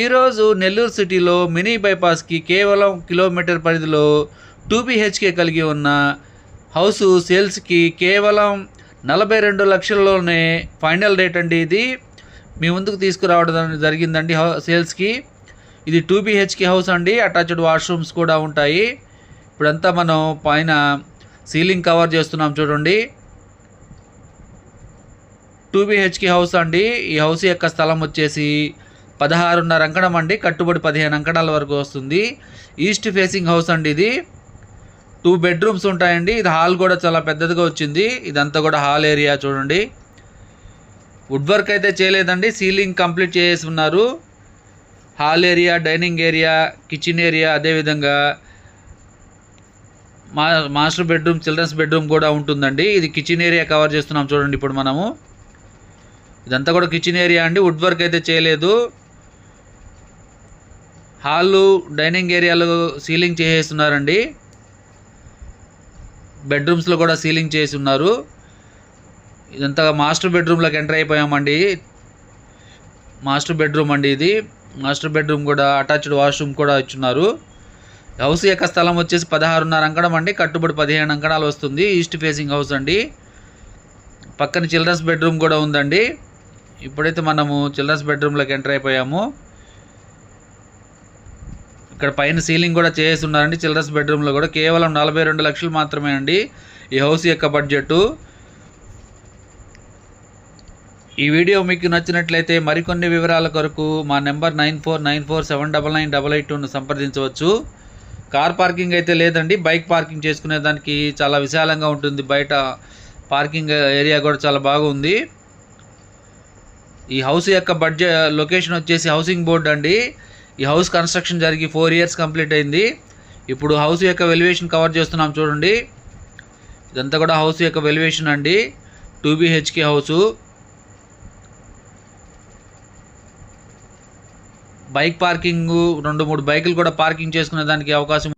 ఈరోజు నెల్లూరు సిటీలో మినీ బైపాస్కి కేవలం కిలోమీటర్ పరిధిలో టూ బిహెచ్కే కలిగి ఉన్న హౌస్ సేల్స్కి కేవలం నలభై రెండు లక్షల్లోనే ఫైనల్ రేట్ అండి ఇది. మీ ముందుకు తీసుకురావడం జరిగిందండి హౌ సేల్స్కి. ఇది టూ బిహెచ్కే హౌస్ అండి అటాచ్డ్ వాష్రూమ్స్ కూడా ఉంటాయి. ఇప్పుడంతా మనం పైన సీలింగ్ కవర్ చేస్తున్నాం చూడండి. టూ బిహెచ్కే హౌస్ అండి. ఈ హౌస్ యొక్క స్థలం వచ్చేసి పదహారున్నర అంకణం అండి కట్టుబడి పదిహేను అంకణాల వరకు వస్తుంది. ఈస్ట్ ఫేసింగ్ హౌస్ అండి ఇది. టూ బెడ్రూమ్స్ ఉంటాయండి. ఇది హాల్ కూడా చాలా పెద్దదిగా వచ్చింది. ఇదంతా కూడా హాల్ ఏరియా చూడండి. వుడ్ వర్క్ అయితే చేయలేదండి. సీలింగ్ కంప్లీట్ చేసి ఉన్నారు. Hall area dining area kitchen area అదేవిధంగా మా మాస్టర్ బెడ్రూమ్ చిల్డ్రన్స్ బెడ్రూమ్ కూడా ఉంటుందండి. ఇది కిచెన్ ఏరియా కవర్ చేస్తున్నాం చూడండి ఇప్పుడు మనము. ఇదంతా కూడా కిచెన్ ఏరియా అండి. వుడ్ వర్క్ అయితే చేయలేదు. హాలు డైనింగ్ ఏరియాలో సీలింగ్ చేసేస్తున్నారండి. బెడ్రూమ్స్లో కూడా సీలింగ్ చేసి ఉన్నారు ఇదంతా మాస్టర్ బెడ్రూమ్లోకి ఎంటర్ అయిపోయామండి. మాస్టర్ బెడ్రూమ్ అండి ఇది. మాస్టర్ బెడ్రూమ్ కూడా అటాచ్డ్ వాష్రూమ్ కూడా ఇచ్చున్నారు. హౌస్ యొక్క స్థలం వచ్చేసి పదహారున్నర అంకణం అండి. కట్టుబడి పదిహేను అంకణాలు వస్తుంది. ఈస్ట్ ఫేసింగ్ హౌస్ అండి. పక్కన చిల్డ్రన్స్ బెడ్రూమ్ కూడా ఉందండి. ఇప్పుడైతే మనము చిల్డ్రన్స్ బెడ్రూమ్లోకి ఎంటర్ అయిపోయాము. ఇక్కడ పైన సీలింగ్ కూడా చేసి ఉన్నారండి చిల్డ్రన్స్ బెడ్రూమ్లో కూడా కేవలం నలభై రెండు లక్షలు మాత్రమే అండి ఈ హౌస్ యొక్క బడ్జెట్ ఈ వీడియో మీకు నచ్చినట్లయితే మరికొన్ని వివరాల కొరకు మా number nine four nine four seven double nine double eight టూను సంప్రదించవచ్చు. కార్ పార్కింగ్ అయితే లేదండి. బైక్ పార్కింగ్ చేసుకునే దానికి చాలా విశాలంగా ఉంటుంది. బయట పార్కింగ్ ఏరియా కూడా చాలా బాగుంది. ఈ హౌస్ యొక్క బడ్జెట్ లొకేషన్ వచ్చేసి హౌసింగ్ బోర్డ్ అండి. ఈ హౌస్ కన్స్ట్రక్షన్ జరిగి ఫోర్ ఇయర్స్ కంప్లీట్ అయింది. ఇప్పుడు హౌస్ యొక్క వెల్యువేషన్ కవర్ చేస్తున్నాం చూడండి. ఇదంతా కూడా హౌస్ యొక్క వెల్యువేషన్ అండి. Two BHK house. Bike parking రెండు మూడు బైకులు కూడా పార్కింగ్ చేసుకునే దానికి అవకాశం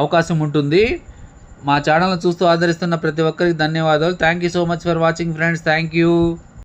అవకాశం ఉంటుంది. మా ఛానల్ని చూస్తూ ఆదరిస్తున్న ప్రతి ఒక్కరికి ధన్యవాదాలు. Thank you so much for watching friends thank you